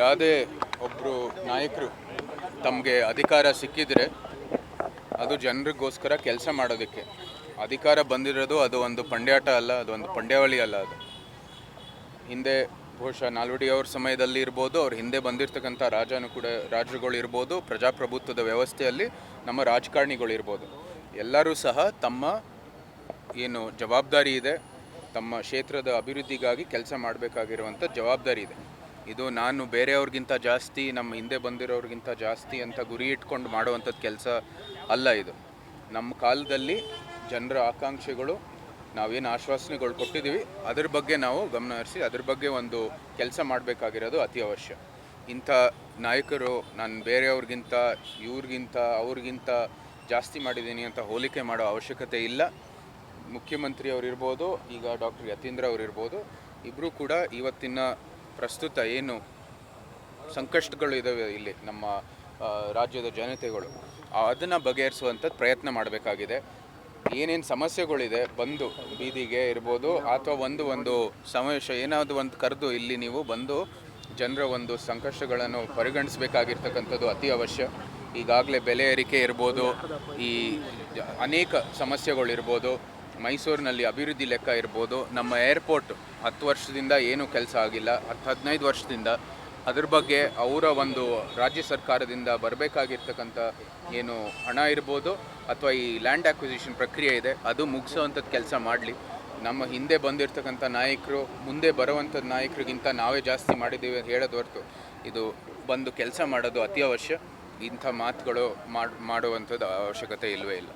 ಯಾವುದೇ ಒಬ್ಬರು ನಾಯಕರು ತಮಗೆ ಅಧಿಕಾರ ಸಿಕ್ಕಿದರೆ ಅದು ಜನರಿಗೋಸ್ಕರ ಕೆಲಸ ಮಾಡೋದಕ್ಕೆ. ಅಧಿಕಾರ ಬಂದಿರೋದು ಅದು ಒಂದು ಪಂಡ್ಯಾಟ ಅಲ್ಲ, ಅದು ಒಂದು ಪಂಡ್ಯಾವಳಿ ಅಲ್ಲ ಅದು. ಹಿಂದೆ ಬಹುಶಃ ನಾಲ್ವಡಿ ಅವ್ರ ಸಮಯದಲ್ಲಿ ಇರ್ಬೋದು, ಅವ್ರ ಹಿಂದೆ ಬಂದಿರತಕ್ಕಂಥ ರಾಜನು ಕೂಡ ರಾಜರುಗಳು ಇರ್ಬೋದು, ಪ್ರಜಾಪ್ರಭುತ್ವದ ವ್ಯವಸ್ಥೆಯಲ್ಲಿ ನಮ್ಮ ರಾಜಕಾರಣಿಗಳು ಇರ್ಬೋದು. ಎಲ್ಲರೂ ಸಹ ತಮ್ಮ ಏನು ಜವಾಬ್ದಾರಿ ಇದೆ, ತಮ್ಮ ಕ್ಷೇತ್ರದ ಅಭಿವೃದ್ಧಿಗಾಗಿ ಕೆಲಸ ಮಾಡಬೇಕಾಗಿರುವಂಥ ಜವಾಬ್ದಾರಿ ಇದೆ. ಇದು ನಾನು ಬೇರೆಯವ್ರಿಗಿಂತ ಜಾಸ್ತಿ, ನಮ್ಮ ಹಿಂದೆ ಬಂದಿರೋರಿಗಿಂತ ಜಾಸ್ತಿ ಅಂತ ಗುರಿ ಇಟ್ಕೊಂಡು ಮಾಡುವಂಥದ್ದು ಕೆಲಸ ಅಲ್ಲ ಇದು. ನಮ್ಮ ಕಾಲದಲ್ಲಿ ಜನರ ಆಕಾಂಕ್ಷೆಗಳು ನಾವೇನು ಆಶ್ವಾಸನೆಗಳು ಕೊಟ್ಟಿದ್ದೀವಿ. ಅದ್ರ ಬಗ್ಗೆ ನಾವು ಗಮನ ಹರಿಸಿ, ಅದ್ರ ಬಗ್ಗೆ ಒಂದು ಕೆಲಸ ಮಾಡಬೇಕಾಗಿರೋದು ಅತಿ ಅವಶ್ಯ. ಇಂಥ ನಾಯಕರು ನಾನು ಬೇರೆಯವ್ರಿಗಿಂತ, ಇವ್ರಿಗಿಂತ, ಅವ್ರಿಗಿಂತ ಜಾಸ್ತಿ ಮಾಡಿದ್ದೀನಿ ಅಂತ ಹೋಲಿಕೆ ಮಾಡೋ ಅವಶ್ಯಕತೆ ಇಲ್ಲ. ಮುಖ್ಯಮಂತ್ರಿ ಅವರು ಇರ್ಬೋದು, ಈಗ ಡಾಕ್ಟರ್ ಯತೀಂದ್ರ ಅವರಿರ್ಬೋದು ಇಬ್ಬರೂ ಕೂಡ ಇವತ್ತಿನ ಪ್ರಸ್ತುತ ಏನು ಸಂಕಷ್ಟಗಳು ಇದ್ದಾವೆ ಇಲ್ಲಿ ನಮ್ಮ ರಾಜ್ಯದ ಜನತೆಗಳು, ಅದನ್ನು ಬಗೆಹರಿಸುವಂಥದ್ದು ಪ್ರಯತ್ನ ಮಾಡಬೇಕಾಗಿದೆ. ಏನೇನು ಸಮಸ್ಯೆಗಳಿದೆ ಬಂದು ಬೀದಿಗೆ ಇರ್ಬೋದು, ಅಥವಾ ಒಂದು ಒಂದು ಸಮಾವೇಶ, ಏನಾದರೂ ಒಂದು ಕರೆದು ಇಲ್ಲಿ ನೀವು ಬಂದು ಜನರ ಒಂದು ಸಂಕಷ್ಟಗಳನ್ನು ಪರಿಗಣಿಸಬೇಕಾಗಿರ್ತಕ್ಕಂಥದ್ದು ಅತಿ ಅವಶ್ಯ. ಈಗಾಗಲೇ ಬೆಲೆ ಏರಿಕೆ ಇರ್ಬೋದು, ಈ ಅನೇಕ ಸಮಸ್ಯೆಗಳಿರ್ಬೋದು ಮೈಸೂರಿನಲ್ಲಿ ಅಭಿವೃದ್ಧಿ ಲೆಕ್ಕ ಇರ್ಬೋದು. ನಮ್ಮ ಏರ್ಪೋರ್ಟ್ ಹತ್ತು ವರ್ಷದಿಂದ ಏನೂ ಕೆಲಸ ಆಗಿಲ್ಲ. ಹತ್ತು, ಹದಿನೈದು ವರ್ಷದಿಂದ ಅದ್ರ ಬಗ್ಗೆ ಅವರ ಒಂದು ರಾಜ್ಯ ಸರ್ಕಾರದಿಂದ ಬರಬೇಕಾಗಿರ್ತಕ್ಕಂಥ ಏನು ಹಣ ಇರ್ಬೋದು ಅಥವಾ ಈ ಲ್ಯಾಂಡ್ ಆಕ್ವಿಸಿಷನ್ ಪ್ರಕ್ರಿಯೆ ಇದೆ, ಅದು ಮುಗಿಸೋವಂಥದ್ದು ಕೆಲಸ ಮಾಡಲಿ. ನಮ್ಮ ಹಿಂದೆ ಬಂದಿರತಕ್ಕಂಥ ನಾಯಕರು, ಮುಂದೆ ಬರುವಂಥ ನಾಯಕರಿಗಿಂತ ನಾವೇ ಜಾಸ್ತಿ ಮಾಡಿದ್ದೀವಿ ಅಂತ ಹೇಳೋದು ಹೊರತು ಇದು ಬಂದು ಕೆಲಸ ಮಾಡೋದು ಅತಿ ಅವಶ್ಯ ಇಂಥ ಮಾತುಗಳು ಮಾಡ್, ಮಾಡುವಂಥದ್ದು ಅವಶ್ಯಕತೆ ಇಲ್ಲವೇ ಇಲ್ಲ.